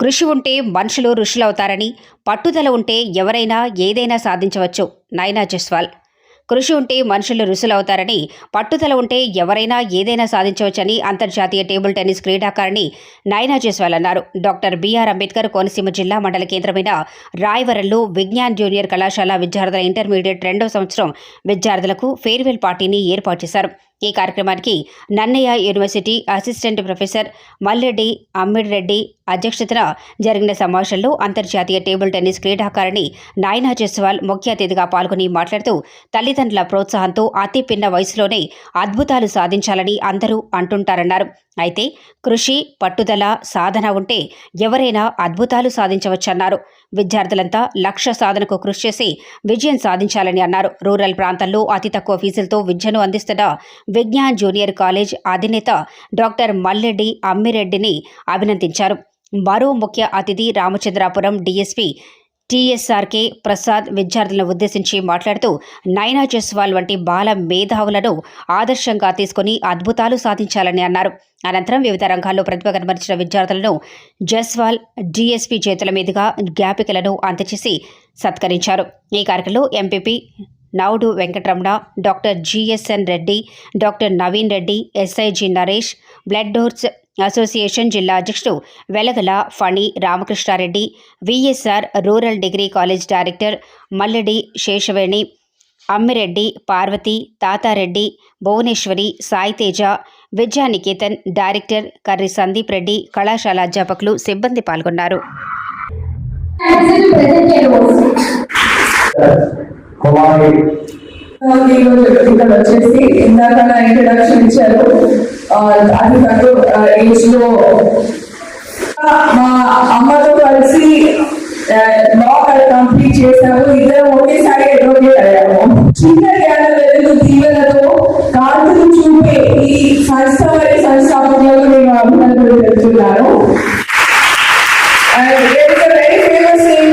కృషి ఉంటే మనుషులు ఋషులవుతారని పట్టుదల ఉంటే ఎవరైనా ఏదైనా సాధించవచ్చు. నైనా జస్వాల్. కృషి ఉంటే మనుషులు ఋషులవుతారని పట్టుదల ఉంటే ఎవరైనా ఏదైనా సాధించవచ్చని అంతర్జాతీయ టేబుల్ టెన్నిస్ క్రీడాకారిణి నైనా జస్వాల్ అన్నారు. డాక్టర్ బీఆర్ అంబేద్కర్ కోనసీమ జిల్లా మండల కేంద్రమైన రాయవరంలో విజ్ఞాన్ జూనియర్ కళాశాల విద్యార్థుల ఇంటర్మీడియట్ రెండో సంవత్సరం విద్యార్థులకు ఫేర్వెల్ పార్టీని ఏర్పాటు చేశారు. ఈ కార్యక్రమానికి Nannaya university assistant professor Malleddi Ammidireddy అధ్యక్షతన జరిగిన సమావేశంలో అంతర్జాతీయ టేబుల్ టెన్నిస్ క్రీడాకారిణి నాయనా జస్వాల్ ముఖ్య అతిథిగా పాల్గొని మాట్లాడుతూ తల్లిదండ్రుల ప్రోత్సాహంతో అతి పిన్న వయసులోనే అద్భుతాలు సాధించాలని అందరూ అంటుంటారన్నారు. అయితే కృషి పట్టుదల సాధన ఉంటే ఎవరైనా అద్భుతాలు సాధించవచ్చన్నారు. విద్యార్థులంతా లక్ష్య సాధనకు కృషి చేసి విజయం సాధించాలని అన్నారు. రూరల్ ప్రాంతాల్లో అతి తక్కువ ఫీజులతో విద్యను అందిస్తున్న విజ్ఞాన్ జూనియర్ కాలేజ్ అధినేత డాక్టర్ మల్లెడ్డి అమ్మిరెడ్డిని అభినందించారు. మరో ముఖ్య అతిథి రామచంద్రాపురం డీఎస్పీ టీఎస్ఆర్కే ప్రసాద్ విద్యార్థులను ఉద్దేశించి మాట్లాడుతూ నైనా జస్వాల్ వంటి బాల మేధావులను ఆదర్శంగా తీసుకుని అద్భుతాలు సాధించాలని అన్నారు. అనంతరం వివిధ రంగాల్లో ప్రతిభ కనబరిచిన విద్యార్థులను జస్వాల్ డీఎస్పీ చేతుల మీదుగా జ్ఞాపికలను అందజేసి సత్కరించారు. ఈ కార్యక్రమంలో MPP Naudu Venkataramana doctor GSN Reddy doctor Naveen Reddy SIG Naresh blood donors association జిల్లా అధ్యక్షుడు Velagala Phani Ramakrishnareddy VSR rural degree college director Malledi Seshaveni Ammireddy Parvathi Tatareddy Bhuvaneswari Saiteja Vidyaniketan director Karri Sandeep Reddy కళాశాల అధ్యాపకులు సిబ్బంది పాల్గొన్నారు. కుమారి ఇక్కడ వచ్చేసి ఇందాక నా ఇంట్రడక్షన్ ఇచ్చారు. అది తక్కువ ఏజ్లో మా అమ్మతో కలిసి లా కంప్లీట్ చేశాము ఇద్దరు ఒకేసారి అడ్వకేట్ అయ్యాము చిన్న జ్ఞాన వెలుగు దీవెనతో కాంతులు చూపే ఈ సంస్థ వారి సంస్థాపకులకు నేను అభినందనలు తెలుపుతున్నాను. And there is a very famous saying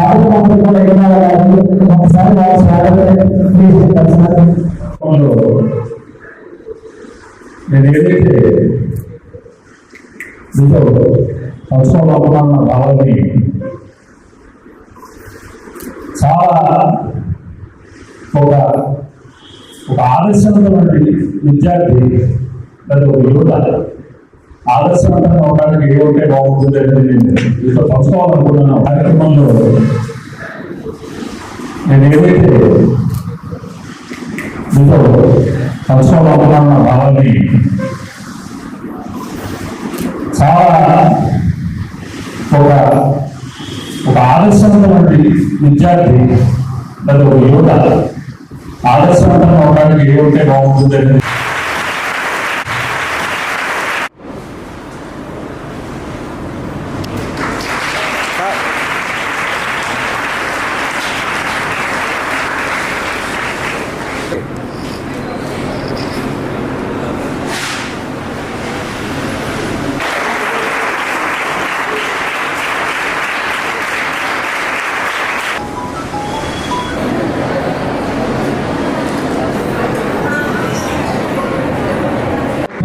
మీతో పంచుకోవాలనుకున్న భావాన్ని చాలా ఒక ఒక ఆదర్శవంతమైన విద్యార్థి లేదా ఒక యువత. ఆదర్శవంతంగా ఉండడానికి ఏ ఉంటే బాగుంటుంది అనేది నేను మీతో పంచుకోవాలనుకున్నాను కార్యక్రమంలో. నేను ఏదైతే మీతో పంచుకోవాలనుకున్న భావాన్ని చాలా ఒక ఒక ఆదర్శవంతమైన విద్యార్థి లేదా ఒక యువత ఆదర్శవంతంగా ఉండడానికి ఏ ఉంటే బాగుంటుంది అనేది